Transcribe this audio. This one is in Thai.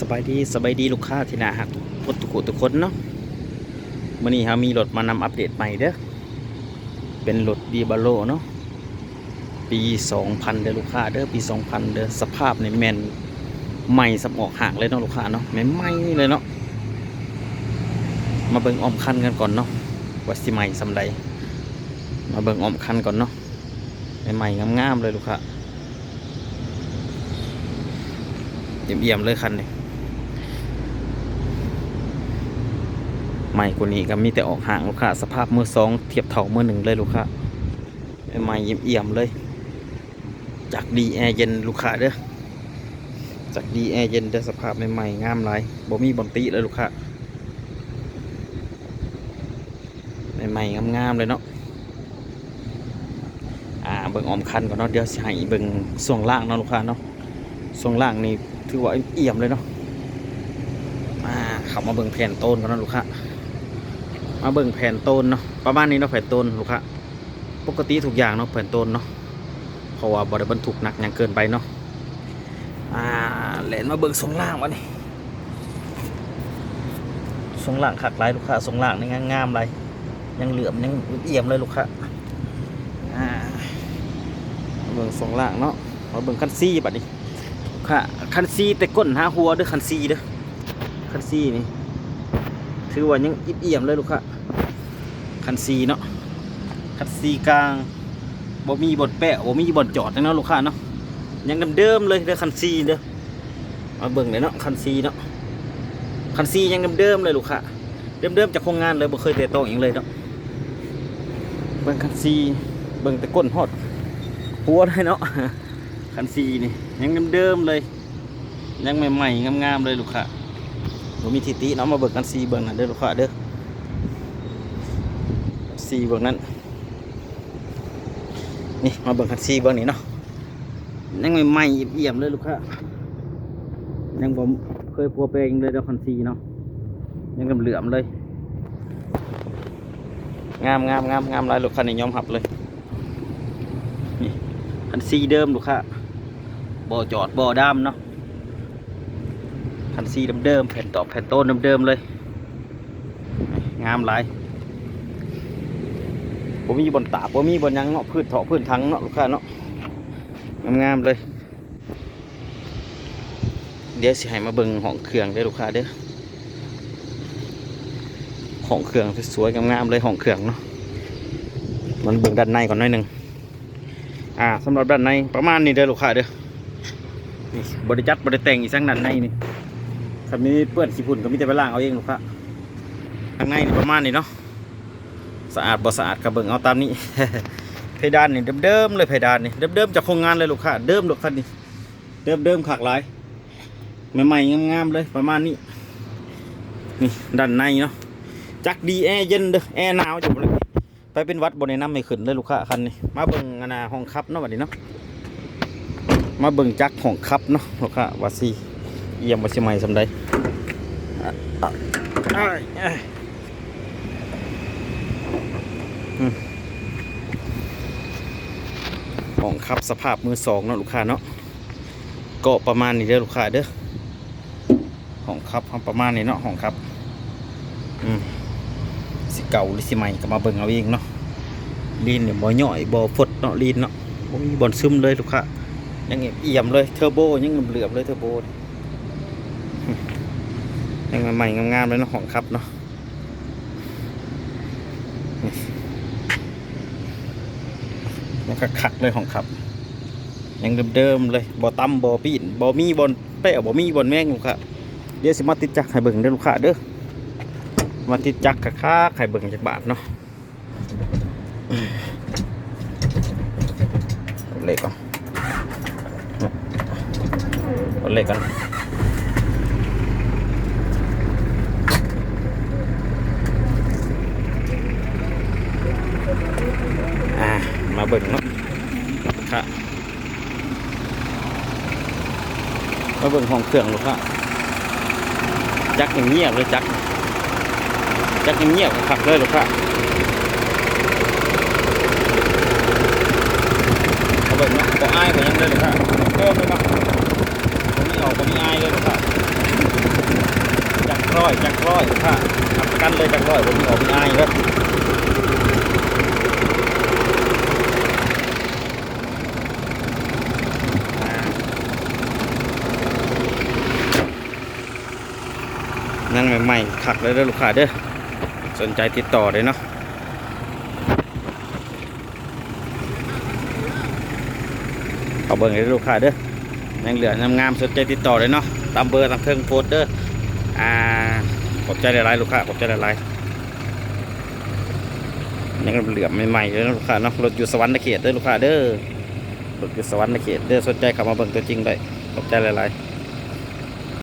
สบายดีสบายดีลูกค้าที่น่าหักทุกทุกคนทุกคนเนาะมื่อนี้เรามีรถมานำอัปเดตใหม่เด้อเป็นรถดีบาโลเนาะปี 2000 เด้อลูกค้าเด้อปี 2000 เด้อสภาพในแมนใหม่สำออกห่างเลยเนาะลูกค้าเนาะแม่นใหม่เลยเนาะมาเบิ่งออมคันกันก่อนเนาะว่าสิใหม่สำใดมาเบิ่งออมคันก่อนเนาะใหม่ๆงามๆเลยลูกค้าเยี่ยมๆเลยคันนี้ ใหม่กว่านี้ก็มีแต่ออกห่างลูกค้าสภาพมือสองเทียบเท่ามือหนึ่งเลยลูกค้าใหม่เยี่ยมๆเลย จากดีแอร์เย็นลูกค้าเด้อจากดีแอร์เย็นเด้อสภาพใหม่ๆงามหลายบ่มีบอมตีเลยลูกค้าใหม่ๆงามๆเลยเนาะอ่าเบิ่งออมคันก่อนเนาะเดี๋ยวให้เบิ่งส่วงล่างเนาะลูกค้าเนาะส่วนล่างนี่ถือว่าเอี่ยมเลยเนาะมาขับมาเบิ่งแผ่นต้นกันเนาะลูกค้า มาเบิ่งแผ่นต้นเนาะประมาณนี้เนาะแผ่นต้นลูกค้าปกติทุกอย่างเนาะแผ่นต้นเนาะเพราะว่าบริบรรทุกหนักยังเกินไปเนาะอ่าแหลนมาเบิ่งส่งล่างวะนี่ส่งล่างขักหลายลูกค้าส่งล่างนี่งามๆเลยยังเหลื่อมยังเอี่ยมเลยลูกค้าอ่าเบิ่งส่งล่างเนาะมาเบิ่งคันซี่บัดนี้ลูกค่ะคันซีแต่ก้นหาหัวด้อคันซีเด้อคันซีนี่ถือว่ายังอิบเอี่ยมเลยลูกค้า คันซีเนาะคันซีกลางบ่มีบทแปะบ่มีบทจอดเนาะลูกค้าเนาะยังเดิมๆเลยเด้อคันซีเด้อมาเบิ่งเลยเนาะคันซีเนาะคันซียังเดิมๆเลยลูกค้าเดิมๆจากโครงงานเลยบ่เคยเตะโตองอีกเลยเนาะเบิ่งคันซีเบิ่งแต่ก้นฮอดหัวเลยเนาะคันซีนี่ยังเดิมๆเลย ยังใหม่ๆงามๆเลยลูกค้าผมมีทิติเนาะมาเบิกคันซีเบิ่งนั่นเด้อลูกค้าเด้อ ซีเบิ่งนั้น นี่มาเบิ่งคันซีเบิ่งนี่เนาะยังใหม่ๆเอี่ยมเลยลูกค้ายังผมเคยปัวเปงเลยเด้อคันซีเนาะยังเหลื่อมเลย งามงามงามงามลายลูกค้านี่ยอมหับเลยนี่คันซีเดิมลูกค้าบ่อจอดบ่อดำเนาะคันซีเดิมๆแผ่นตอบแผ่นโต้นเดิมๆเลย งามหลาย ผมมีบนตาผมมีบนยังเนาะพืชเถาะพืชทั้งเนาะลูกค้าเนาะงามๆเลย เดี๋ยวสิให้มาเบิ่งห้องเครื่องเด้อลูกค้าเด้อห้องเครื่องสวยๆงามๆเลยห้องเครื่องเนาะมันเบิ่งด้านในก่อนหน่อยหนึ่งอ่าสำหรับด้านในประมาณนี้เด้อลูกค้าเด้อบริจัดบริแต่งอีกสักนันในนี่คำนี้เปื้อนขี้ฝุ่นก็มีแต่ไปล้างเอาเองลูกค้าข้างในประมาณนี้เนาะ สะอาดบ่สะอาดกระเบิงเอาตามนี้ เพดานนี่เดิมๆเลยเพดานนี่เดิมๆจากโครงงานเลยลูกค้าเดิมลูกค้านี่เดิมๆขักหลายใหม่ๆงามๆเลยประมาณนี้นี่ด้านในเนาะจักดีแอร์เย็นเด้อแอร์หนาวอยู่เลยไปเป็นวัดบนในน้ำไม่ขึ้นเลยลูกค้าคันนี้มาเบิ่งอนนาห้องคับเนาะบัดนี้เนาะมาเบิ่งจักรของคับเนาะลูกค้าว่าสิเยี่ยมว่าสิใหม่สำใดอะอะอ้ายอ้ายอืม ของคับสภาพมือสองเนาะลูกค้าเนาะก็ประมาณนี้เด้อลูกค้าเด้อของคับประมาณนี้เนาะของคับ อืมสิเก่าหรือสิใหม่ก็มาเบิ่งเอาเองเนาะลีนเนี่ยบ่ย่อยบ่ฟดเนาะลีนเนาะบ่มีบ่อนซึมเลยลูกค้ายังเอี่ยมเลยเทอร์โบยังเหลือบเลยเทอร์โบยังใหม่งามๆเลยเนาะของครับเนาะ ยังคักๆเลยของครับ ยังเดิมๆเลยบ่ตั้มบ่ปีนบ่มีบอลเปะบ่มีบอลแมงลูกค้าเดี๋ยวสิมาติดจักรให้เบิ่งเด้อลูกค้าเด้อมาติดจักรคักๆให้เบิ่งจักบาทเนาะเลขก่อนเลขกันอ่า มาเบิ่งเนาะค่ะมาเบิ่งห้องเครื่องลูกค่ะจักยังเงียบเลยจัก จักยังเงียบขักเลยลูกค่ะมาเบิ่งเนาะก็อายไปยังเลยลูกค่ะเพิ่มเลยเนาะผมไม่ออกผมไม่อายเลยหรอกครับร้อยจักร้อยลูกค้าทำประกันเลยจักร้อยผมออกมีอายครับ นั่งใหม่ๆขักเลยเด้อลูกค้าเด้อสนใจติดต่อเลยเนาะเอาเบอร์ให้ลูกค้าเด้อยังเหลืองามๆสนใจติดต่อเลยเนาะตามเบอร์ตามเครื่องโพสต์เด้ออ่าขอบใจหลายๆลูกค้าขอบใจหลายๆยังเหลือใหม่ๆเลยลูกค้าเนาะรถอยู่สวรรค์เขตเด้อลูกค้าเด้อรถอยู่สวรรค์เขตเด้อสนใจข้ามาเบิ่งตัวจริงได้ขอบใจหลายๆ